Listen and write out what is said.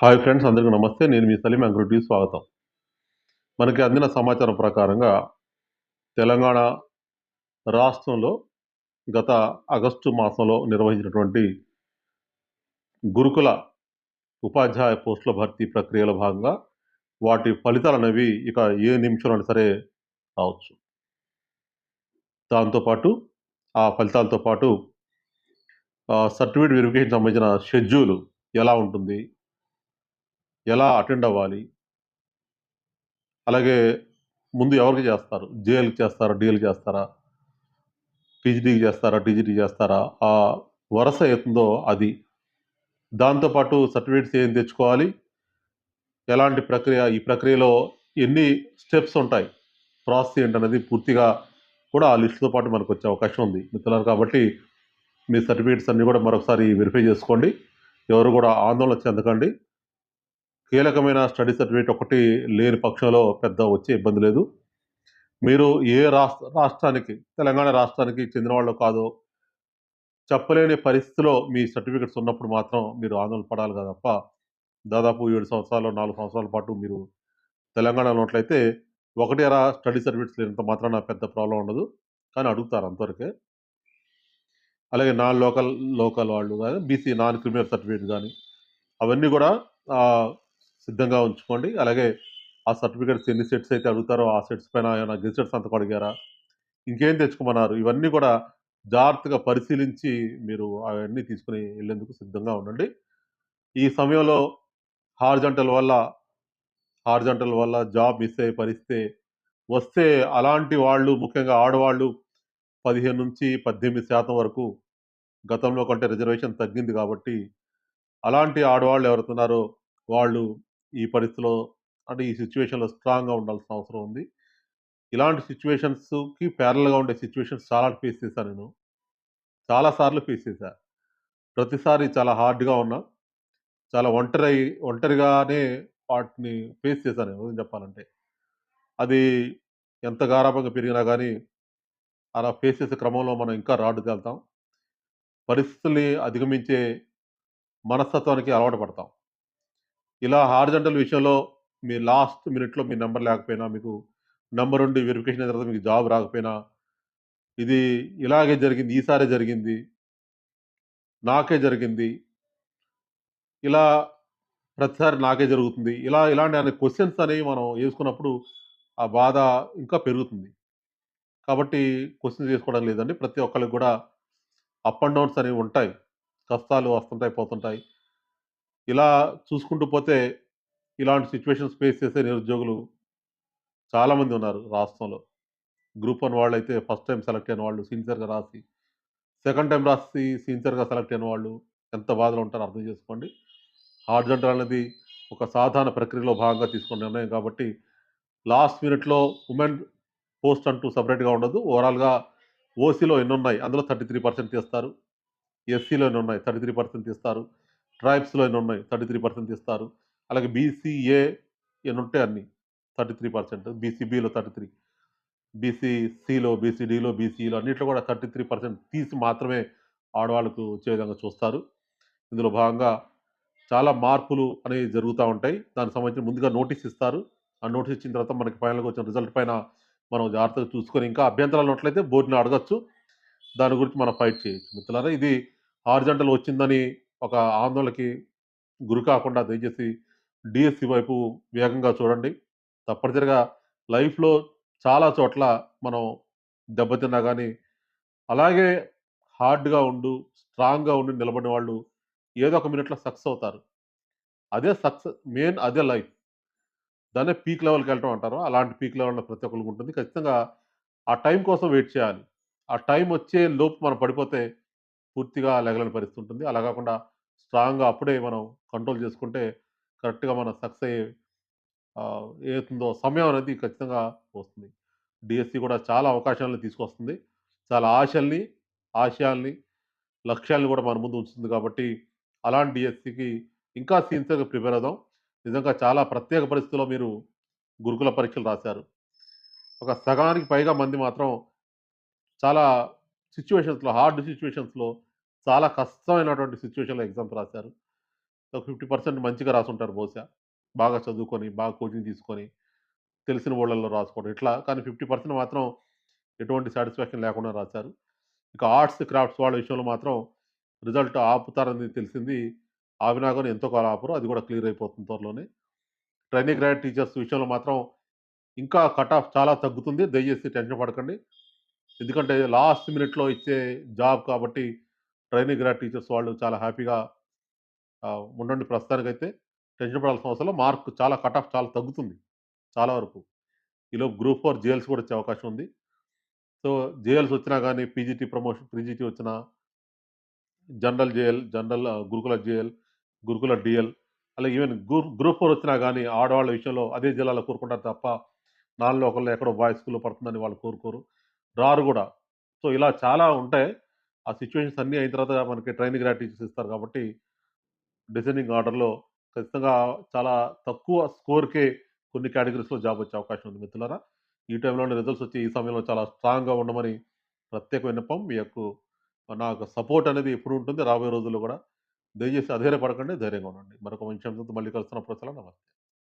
Hi friends అందరికీ నమస్తే. నేను మీ సలీం అంగ్రుడ్డి స్వాగతం. మనకి అందిన సమాచారం ప్రకారంగా తెలంగాణ రాష్ట్రంలో గత ఆగస్టు మాసంలో నిర్వహించినటువంటి గురుకుల ఉపాధ్యాయ పోస్టుల భర్తీ ప్రక్రియలో భాగంగా వాటి ఫలితాలు అనేవి ఇక ఏ నిమిషంలో సరే రావచ్చు. దాంతోపాటు ఆ ఫలితాలతో పాటు సర్టిఫికేట్ వెరిఫికేషన్ సంబంధించిన షెడ్యూల్ ఎలా ఉంటుంది ఎలా అటెండ్ అవ్వాలి? అలాగే ముందు ఎవరికి చేస్తారు? జేఎల్కి చేస్తారా? డిఎల్ చేస్తారా? పీజీడీకి చేస్తారా? టీజీడీ చేస్తారా? ఆ వరుస అవుతుందో అది. దాంతోపాటు సర్టిఫికేట్స్ ఏం తెచ్చుకోవాలి? ఎలాంటి ప్రక్రియ? ఈ ప్రక్రియలో ఎన్ని స్టెప్స్ ఉంటాయి? ప్రాసెస్ ఏంటనేది పూర్తిగా కూడా ఆ లిస్టుతో పాటు మనకు వచ్చే అవకాశం ఉంది. మిత్రులారు కాబట్టి మీ సర్టిఫికేట్స్ అన్నీ కూడా మరొకసారి వెరిఫై చేసుకోండి. ఎవరు కూడా ఆందోళన చెందకండి. కీలకమైన స్టడీ సర్టిఫికేట్ ఒకటి లేని పక్షంలో పెద్ద వచ్చే ఇబ్బంది లేదు. మీరు ఏ రాష్ట్ర రాష్ట్రానికి తెలంగాణ రాష్ట్రానికి చెందిన వాళ్ళు కాదో చెప్పలేని పరిస్థితిలో మీ సర్టిఫికెట్స్ ఉన్నప్పుడు మాత్రం మీరు ఆందోళన పడాలి కదా తప్ప దాదాపు ఏడు సంవత్సరాలు నాలుగు సంవత్సరాల పాటు మీరు తెలంగాణ ఉన్నట్లయితే ఒకటి అరా స్టడీ సర్టిఫికేట్స్ లేనంత మాత్రాన పెద్ద ప్రాబ్లం ఉండదు. కానీ అడుగుతారు అంతవరకే. అలాగే నాన్ లోకల్ లోకల్ వాళ్ళు కానీ బీసీ నాన్ క్రిమినల్ సర్టిఫికేట్ కానీ అవన్నీ కూడా సిద్ధంగా ఉంచుకోండి. అలాగే ఆ సర్టిఫికేట్స్ ఎన్ని సెట్స్ అయితే అడుగుతారో ఆ సెట్స్ పైన ఏమైనా గెజెట్స్ అంతకు అడిగారా? ఇంకేం తెచ్చుకోమన్నారు? ఇవన్నీ కూడా జాగ్రత్తగా పరిశీలించి మీరు అవన్నీ తీసుకుని వెళ్ళేందుకు సిద్ధంగా ఉండండి. ఈ సమయంలో హార్జంటల్ వల్ల హార్జంటల్ వల్ల జాబ్ మిస్ అయ్యే పరిస్థితి వస్తే అలాంటి వాళ్ళు ముఖ్యంగా ఆడవాళ్ళు పదిహేను నుంచి పద్దెనిమిది శాతం వరకు గతంలో కంటే రిజర్వేషన్ తగ్గింది కాబట్టి అలాంటి ఆడవాళ్ళు ఎవరుతున్నారో వాళ్ళు ఈ పరిస్థితిలో అంటే ఈ సిచ్యువేషన్లో స్ట్రాంగ్గా ఉండాల్సిన అవసరం ఉంది. ఇలాంటి సిచ్యువేషన్స్కి ప్యారల్గా ఉండే సిచ్యువేషన్స్ చాలా ఫేస్ చేశాను నేను. చాలాసార్లు ఫేస్ చేశాను ప్రతిసారి చాలా హార్డ్గా ఉన్నా చాలా ఒంటరి ఒంటరిగానే వాటిని ఫేస్ చేశాను నేను చెప్పాలంటే. అది ఎంత గారాభంగా పెరిగినా కానీ అలా ఫేస్ చేసే క్రమంలో మనం ఇంకా రాడు తేలుతాం పరిస్థితుల్ని అధిగమించే మనస్తత్వానికి అలవాటు పడతాం. ఇలా హార్జంటల్ విషయంలో మీ లాస్ట్ మినిట్లో మీ నెంబర్ లేకపోయినా మీకు నెంబర్ ఉండి వెరిఫికేషన్ అయిన తర్వాత మీకు జాబ్ రాకపోయినా ఇది ఇలాగే జరిగింది ఈసారే జరిగింది నాకే జరిగింది ఇలా ప్రతిసారి నాకే జరుగుతుంది ఇలా ఇలాంటి అనే క్వశ్చన్స్ అనేవి మనం వేసుకున్నప్పుడు ఆ బాధ ఇంకా పెరుగుతుంది. కాబట్టి క్వశ్చన్స్ చేసుకోవడం లేదండి ప్రతి ఒక్కరికి కూడా అప్ అండ్ డౌన్స్ అనేవి ఉంటాయి. కష్టాలు వస్తుంటాయి పోతుంటాయి. ఇలా చూసుకుంటూ పోతే ఇలాంటి సిచ్యువేషన్స్ ఫేస్ చేసే నిరుద్యోగులు చాలామంది ఉన్నారు రాష్ట్రంలో. గ్రూప్ వన్ వాళ్ళు అయితే ఫస్ట్ టైం సెలెక్ట్ అయిన వాళ్ళు సిన్సియర్గా రాసి సెకండ్ టైం రాసి సిన్సియర్గా సెలెక్ట్ అయిన వాళ్ళు ఎంత బాధలో ఉంటారో అర్థం చేసుకోండి. హార్జంటల్ అనేది ఒక సాధారణ ప్రక్రియలో భాగంగా తీసుకున్న నిర్ణయం కాబట్టి లాస్ట్ మినిట్లో ఉమెన్ పోస్ట్ అంటూ సపరేట్గా ఉండదు. ఓవరాల్గా ఓసీలో ఎన్ని ఉన్నాయి అందులో థర్టీ త్రీ పర్సెంట్ తీస్తారు. ఎస్సీలో ఎన్ని ఉన్నాయి థర్టీ త్రీ పర్సెంట్ తీస్తారు. ట్రైబ్స్లో ఎన్ని ఉన్నాయి? థర్టీ త్రీ పర్సెంట్ ఇస్తారు. అలాగే బీసీఏ ఎన్ని ఉంటాయి అన్ని? Thirty three percent. బీసీబీలో thirty three. బీసీసీలో బీసీడీలో బీసీలో అన్నింటిలో కూడా థర్టీ త్రీ పర్సెంట్ తీసి మాత్రమే ఆడవాళ్ళకు వచ్చే విధంగా చూస్తారు. ఇందులో భాగంగా చాలా మార్పులు అనేవి జరుగుతూ ఉంటాయి. దానికి సంబంధించి ముందుగా నోటీస్ ఇస్తారు. ఆ నోటీస్ ఇచ్చిన తర్వాత మనకి ఫైనల్గా వచ్చిన రిజల్ట్ పైన మనం జాగ్రత్తగా చూసుకొని ఇంకా అభ్యంతరాలు ఉన్నట్లయితే బోర్డుని అడగచ్చు. దాని గురించి మనం ఫైట్ చేయొచ్చు. మిత్రులారా ఇది హార్జంటల్ వచ్చిందని ఒక ఆందోళనకి గురి కాకుండా దయచేసి డిఎస్సి వైపు వేగంగా చూడండి. తప్పనిసరిగా లైఫ్లో చాలా చోట్ల మనం దెబ్బతిన్నా కానీ అలాగే హార్డ్గా ఉండు స్ట్రాంగ్గా ఉండి నిలబడిన వాళ్ళు ఏదో ఒక మినిట్లో సక్సెస్ అవుతారు. అదే సక్సెస్ మెయిన్ అదే లైఫ్. దాన్నే పీక్ లెవెల్కి వెళ్ళటం అంటారు. అలాంటి పీక్ లెవెల్లో ప్రతి ఒక్కరికి ఉంటుంది. ఖచ్చితంగా ఆ టైం కోసం వెయిట్ చేయాలి. ఆ టైం వచ్చే లోపు మనం పడిపోతే పూర్తిగా లెగలని పరిస్థితి ఉంటుంది. అలా కాకుండా స్ట్రాంగ్గా అప్పుడే మనం కంట్రోల్ చేసుకుంటే కరెక్ట్గా మన సక్సెస్ అయ్యే ఏతుందో సమయం అనేది ఖచ్చితంగా వస్తుంది. డిఎస్సి కూడా చాలా అవకాశాలను తీసుకొస్తుంది. చాలా ఆశల్ని ఆశయాల్ని లక్ష్యాలను కూడా మన ముందు ఉంచుతుంది కాబట్టి అలాంటి డిఎస్సికి ఇంకా సిన్సియర్గా ప్రిపేర్ అవుదాం. నిజంగా చాలా ప్రత్యేక పరిస్థితుల్లో మీరు గురుకుల పరీక్షలు రాశారు. ఒక సగానికి పైగా మంది మాత్రం చాలా సిచ్యువేషన్స్లో హార్డ్ సిచ్యువేషన్స్లో చాలా కష్టమైనటువంటి సిచ్యువేషన్లో ఎగ్జామ్స్ రాశారు ఒక 50% మంచిగా రాసుంటారు బహుశా. బాగా చదువుకొని, బాగా కోచింగ్ తీసుకొని, తెలిసిన వాళ్ళల్లో రాసుకోవడం ఇట్లా. కానీ 50% మాత్రం ఎటువంటి సాటిస్ఫాక్షన్ లేకుండా రాశారు. ఇక ఆర్ట్స్, క్రాఫ్ట్స్ వాళ్ళ విషయంలో మాత్రం రిజల్ట్ ఆపుతారని తెలిసింది. ఆపినా కానీ ఎంతో కాలం ఆపరు. అది కూడా క్లియర్ అయిపోతుంది త్వరలోనే. ట్రైనింగ్ గ్రాడ్ టీచర్స్ విషయంలో మాత్రం ఇంకా కట్ ఆఫ్ చాలా తగ్గుతుంది. దయచేసి టెన్షన్ పడకండి. ఎందుకంటే లాస్ట్ మినిట్‌లో ఇచ్చే జాబ్ కాబట్టి ట్రైనింగ్ గ్రాడ్ టీచర్స్ వాళ్ళు చాలా హ్యాపీగా ఉండండి ఉండండి ప్రస్తుతానికైతే. టెన్షన్ పడాల్సిన అవసరం మార్క్ చాలా కట్ ఆఫ్ చాలా తగ్గుతుంది. చాలా వరకు. ఈలో గ్రూప్ ఫోర్ జేఎల్స్ కూడా వచ్చే అవకాశం ఉంది. సో, జేఎల్స్ వచ్చినా కానీ పీజీటీ ప్రమోషన్ పీజీటీ వచ్చినా జనరల్ జేఎల్, జనరల్ గురుకుల జేఎల్, గురుకుల డీఎల్ అలాగే ఈవెన్ గ్రూప్ ఫోర్ వచ్చినా కానీ ఆడవాళ్ళ విషయంలో అదే జిల్లాలో కోరుకుంటారు తప్ప నాన్‌లో ఒకళ్ళో ఎక్కడో బాయ్స్ స్కూల్‌లో పడుతుందని వాళ్ళు కోరుకోరు. రారు కూడా సో, ఇలా చాలా ఉంటాయి. ఆ సిచ్యువేషన్స్ అన్నీ అయిన తర్వాత మనకి ట్రైనింగ్ గ్రాటిట్యూస్ ఇస్తారు కాబట్టి డిసెండింగ్ ఆర్డర్‌లో ఖచ్చితంగా చాలా తక్కువ స్కోర్‌కే కొన్ని కేటగిరీస్లో జాబ్ వచ్చే అవకాశం ఉంది మిత్రులారా. ఈ టైంలో రిజల్ట్స్ వచ్చి ఈ సమయంలో చాలా స్ట్రాంగ్‌గా ఉండమని ప్రత్యేక విన్నపం. మీ యొక్క నాకు సపోర్ట్ అనేది ఎప్పుడు ఉంటుంది రాబోయే రోజుల్లో కూడా దయచేసి అధైర్యపడకండి. ధైర్యంగా ఉండండి. మరొక మంచి అంశంతో మళ్ళీ కలుస్తున్నప్పుడు సెలవు. నమస్తే.